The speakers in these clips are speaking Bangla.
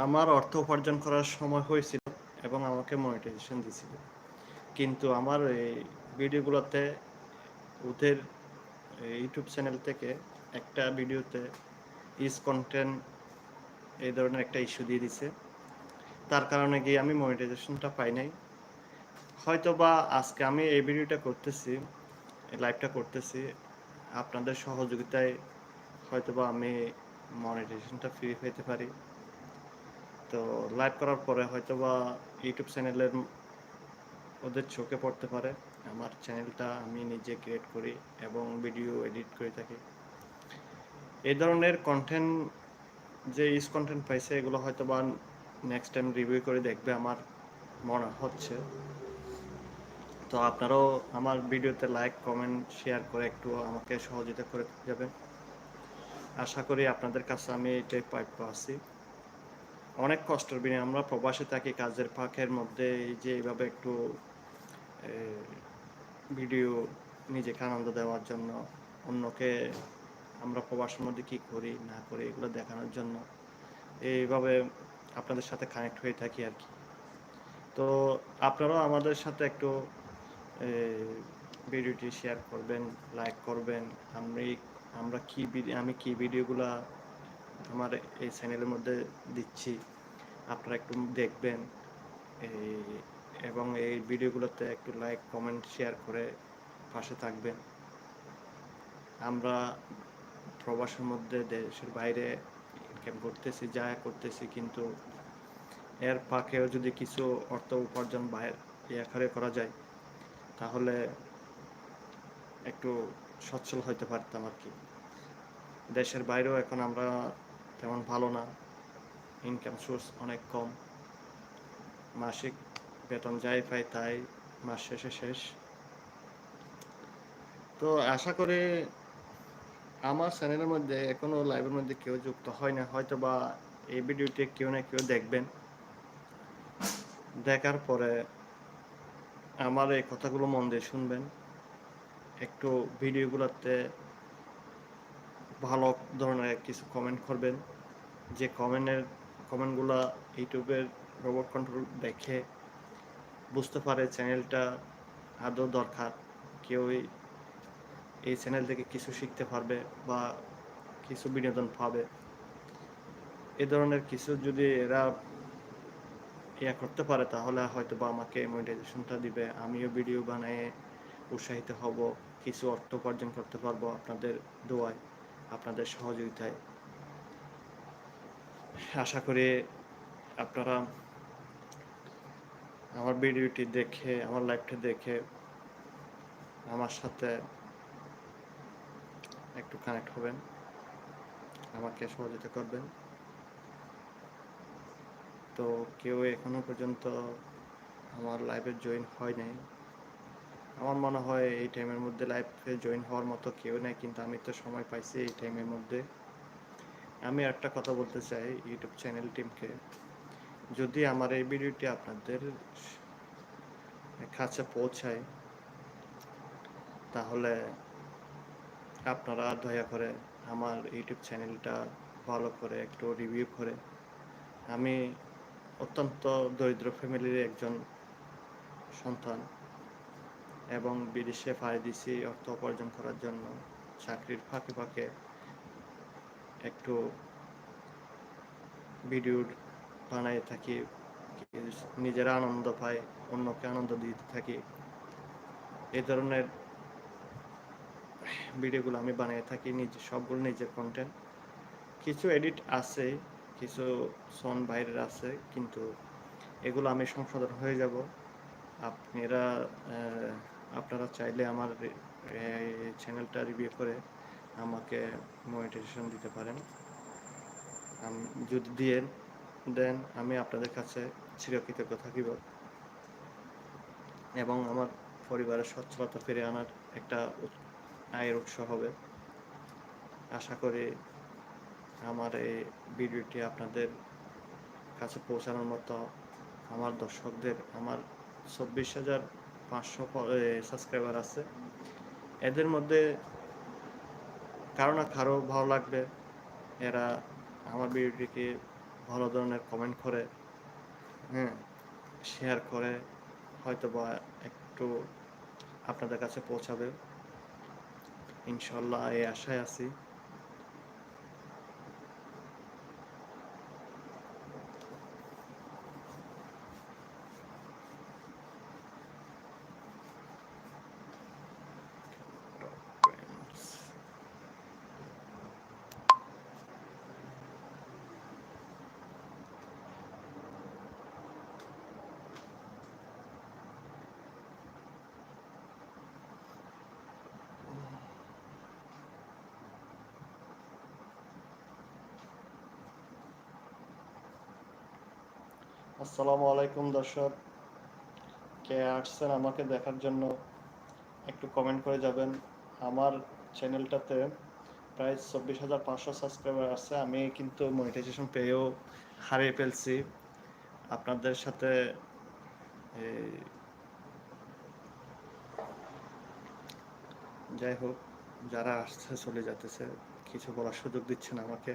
আমার অর্থ উপার্জন করার সময় হয়েছিল এবং আমাকে মনিটাইজেশন দিয়েছিল। কিন্তু আমার এই ভিডিওগুলোতে, ওদের ইউটিউব চ্যানেল থেকে একটা ভিডিওতে ইস কন্টেন্ট এই ধরনের একটা ইস্যু দিয়ে দিছে। তার কারণে গিয়ে আমি মনিটাইজেশনটা পাই নাই। হয়তো বা আজকে আমি এই ভিডিওটা করতেছি লাইভটা করতেছি, আপনাদের সহযোগিতায় হয়তো বা আমি মনিটাইজেশনটা ফ্রি পেতে পারি। তো লাইভ করার পরে হয়তো বা ইউটিউব চ্যানেলের ওদের চোখে পড়তে পারে। আমার চ্যানেলটা আমি নিজে ক্রিয়েট করি এবং ভিডিও এডিট করে থাকি। এই ধরনের কন্টেন্ট যে ইস কন্টেন্ট পাইছে, এগুলো হয়তো বা নেক্সট টাইম রিভিউ করে দেখবে আমার মনে হচ্ছে। তো আপনারাও আমার ভিডিওতে লাইক কমেন্ট শেয়ার করে একটু আমাকে সহযোগিতা করে যাবেন। আশা করি আপনাদের কাছে আমি এটাই প্রাপ্য আছি অনেক কষ্টের বিনিময়ে আমরা প্রবাসে থাকি, কাজের ফাঁকের মধ্যে যে এইভাবে একটু ভিডিও নিজেকে আনন্দ দেওয়ার জন্য, অন্যকে আমরা প্রবাসের মধ্যে কি করি, না করি, এগুলো দেখানোর জন্য, এইভাবে আপনাদের সাথে কানেক্ট হয়ে থাকি আর কি। তো আপনারাও আমাদের সাথে একটু ভিডিওটি শেয়ার করবেন লাইক করবেন, আমি, আমরা কি আমি কি ভিডিওগুলা আমার এই চ্যানেলের মধ্যে দিচ্ছি। আপনারা একটু দেখবেন। এই এবং এই ভিডিওগুলোতে একটু লাইক কমেন্ট শেয়ার করে পাশে থাকবেন। আমরা প্রবাসের মধ্যে দেশের বাইরে ইনকাম করতেছি, যা করতেছি, কিন্তু এর ফাঁকেও যদি কিছু অর্থ উপার্জন বাইরে আকারে করা যায়, তাহলে একটু সচ্ছল হইতে পারতাম আর কি। দেশের বাইরেও এখন আমরা তেমন ভালো না। ইনকাম সোর্স অনেক কম। মাসিক বেতন যাই পাই তাই মাস শেষে শেষ। তো আশা করি আমার চ্যানেলের মধ্যে, এখনও লাইভের মধ্যে কেউ যুক্ত হয় না। হয়তো বা এই ভিডিওটি কেউ না কেউ দেখবেন। দেখার পরে আমার এই কথাগুলো মন দিয়ে শুনবেন। একটু ভিডিওগুলোতে ভালো ধরনের কিছু কমেন্ট করবেন। যে কমেন্টের কমেন্টগুলো ইউটিউবের রোবট কন্ট্রোল দেখে বুঝতে পারে চ্যানেলটা আদৌ দরকার। কেউ এই চ্যানেল থেকে কিছু শিখতে পারবে বা কিছু বিনোদন পাবে। এ ধরনের কিছু যদি এরা ইয়া করতে পারে, তাহলে হয়তো বা আমাকে মনিটাইজেশনটা দিবে, আমিও ভিডিও বানিয়ে উৎসাহিত হব, কিছু অর্থ উপার্জন করতে পারব আপনাদের দোয়ায়, আপনাদের সহযোগিতায়। আশা করি আপনারা আমার ভিডিওটি দেখে, আমার লাইভটা দেখে আমার সাথে একটু কানেক্ট হবেন, আমাকে সহযোগিতা করবেন। তো কেউ এখনও পর্যন্ত আমার লাইভে জয়েন হয় নাই। আমার মনে হয় এই টাইমের মধ্যে লাইভে জয়েন হওয়ার মতো কেউ নেই, কিন্তু আমি তো সময় পাইছি এই টাইমের মধ্যে। আমি একটা কথা বলতে চাই ইউটিউব চ্যানেল টিমকে। যদি আমার এই ভিডিওটি আপনাদের কাছে পৌঁছায়, তাহলে আপনারা দয়া করে আমার ইউটিউব চ্যানেলটা ভালো করে, একটু রিভিউ করে। আমি অত্যন্ত দরিদ্র ফ্যামিলির একজন সন্তান এবং বিদেশে পাড়ি দিছি, অর্থ উপার্জন করার জন্য, চাকরির ফাঁকে ফাঁকে একটু ভিডিও বানাই থাকি, নিজেরা আনন্দ পাই অন্যকে আনন্দ দিতে থাকি। এই ধরনের ভিডিওগুলো আমি বানিয়ে থাকি, নিজে, সবগুলো নিজের কন্টেন্ট কিছু এডিট আছে, কিছু সন বাইরের আছে, কিন্তু এগুলো আমি সংশোধন হয়ে যাব। আপনারা আপনারা চাইলে আমার চ্যানেলটা রিভিউ করে আমাকে মনিটাইজেশন দিতে পারেন। যদি দিয়ে দেন, আমি আপনাদের কাছে চিরকৃতজ্ঞ থাকিব। এবং আমার পরিবারের সচ্ছলতা ফিরে আনার একটা আয়ের উৎস হবে। আশা করি আমার এই ভিডিওটি আপনাদের কাছে পৌঁছানোর মতো আমার দর্শকদের, আমার চব্বিশ হাজার পাঁচশো সাবস্ক্রাইবার আছে। এদের মধ্যে কারও না কারও ভালো লাগবে। এরা আমার ভিডিওটিকে ভালো ধরনের কমেন্ট করে হ্যাঁ শেয়ার করে হয়তো বা একটু আপনাদের কাছে পৌঁছাবে। ইনশাল্লাহ এই আশায় আছি। আসসালামু আলাইকুম দর্শক। কে আসছেন আমাকে দেখার জন্য একটু কমেন্ট করে যাবেন। আমার চ্যানেলটাতে প্রায় চব্বিশ হাজার পাঁচশো সাবস্ক্রাইবার আছে। আমি কিন্তু মনিটাইজেশন পেয়েও হারিয়ে ফেলছি। আপনাদের সাথে যাই হোক, যারা আসছে, চলে যেতেছে কিছু বলার সুযোগ দিচ্ছেন আমাকে।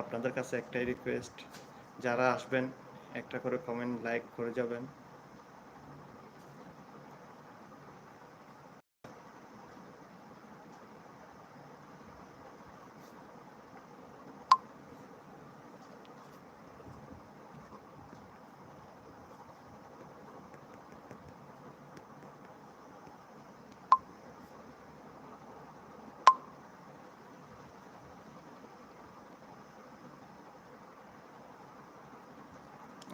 আপনাদের কাছে একটাই রিকোয়েস্ট যারা আসবেন একটা করে কমেন্ট লাইক করে যাবেন।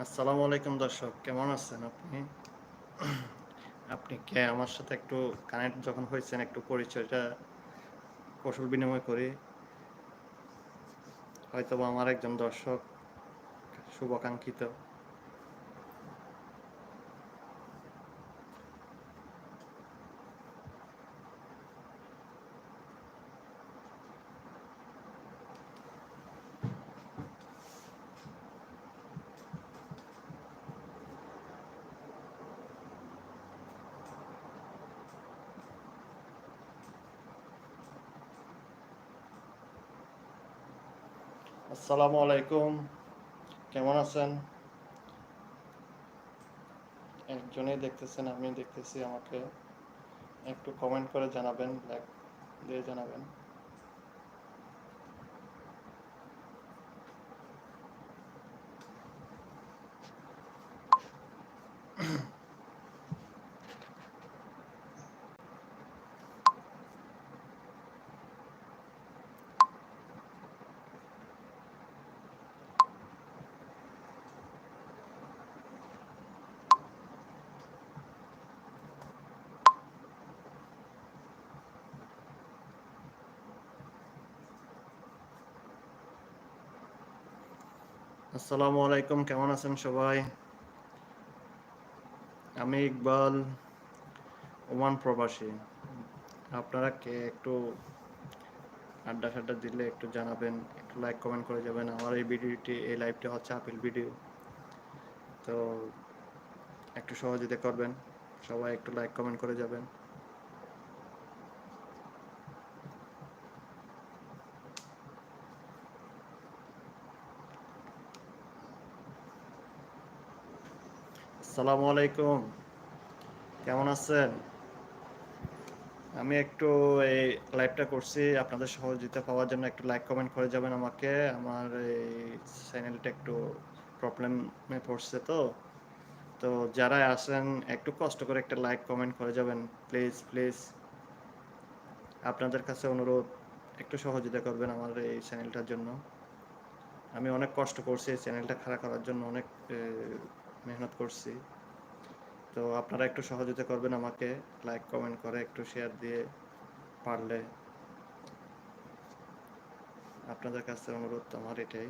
আসসালামু আলাইকুম দর্শক, কেমন আছেন আপনি? আপনি কে? আমার সাথে একটু কানেক্ট যখন হয়েছেন, একটু পরিচয়টা কৌশল বিনিময় করি। হয়তো আমার একজন দর্শক, শুভাকাঙ্ক্ষিত। আসসালামু আলাইকুম। কেমন আছেন? একজনেই দেখতেছেন আমি দেখতেছি, আমাকে একটু কমেন্ট করে জানাবেন লাইক দিয়ে জানাবেন। আসসালামু আলাইকুম, কেমন আছেন সবাই? আমি ইকবাল, ওমান প্রবাসী। আপনারা কে একটু আড্ডা ফাড্ডা দিলে একটু জানাবেন, একটু লাইক কমেন্ট করে যাবেন। আমার এই ভিডিওটি, এই লাইভটা হচ্ছে আপেল ভিডিও তো একটু সহযোগিতা করবেন, সবাই একটু লাইক কমেন্ট করে যাবেন। আসসালামু আলাইকুম। কেমন আছেন? আমি একটু এই লাইভটা করছি। আপনাদের সহযোগিতা পাওয়ার জন্য একটু লাইক কমেন্ট করে যাবেন আমাকে। আমার এই চ্যানেলটা একটু প্রবলেমে পড়ছে তো। তো যারা আসেন একটু কষ্ট করে একটা লাইক কমেন্ট করে যাবেন। প্লিজ প্লিজ আপনাদের কাছে অনুরোধ, একটু সহযোগিতা করবেন আমার এই চ্যানেলটার জন্য। আমি অনেক কষ্ট করছি এই চ্যানেলটা খাড়া করার জন্য। অনেক মেহনত করছি। তো আপনারা একটু সহযোগিতা করবেন আমাকে লাইক কমেন্ট করে, একটু শেয়ার দিয়ে পারলে। আপনাদের কাছে অনুরোধ, আমার এটাই।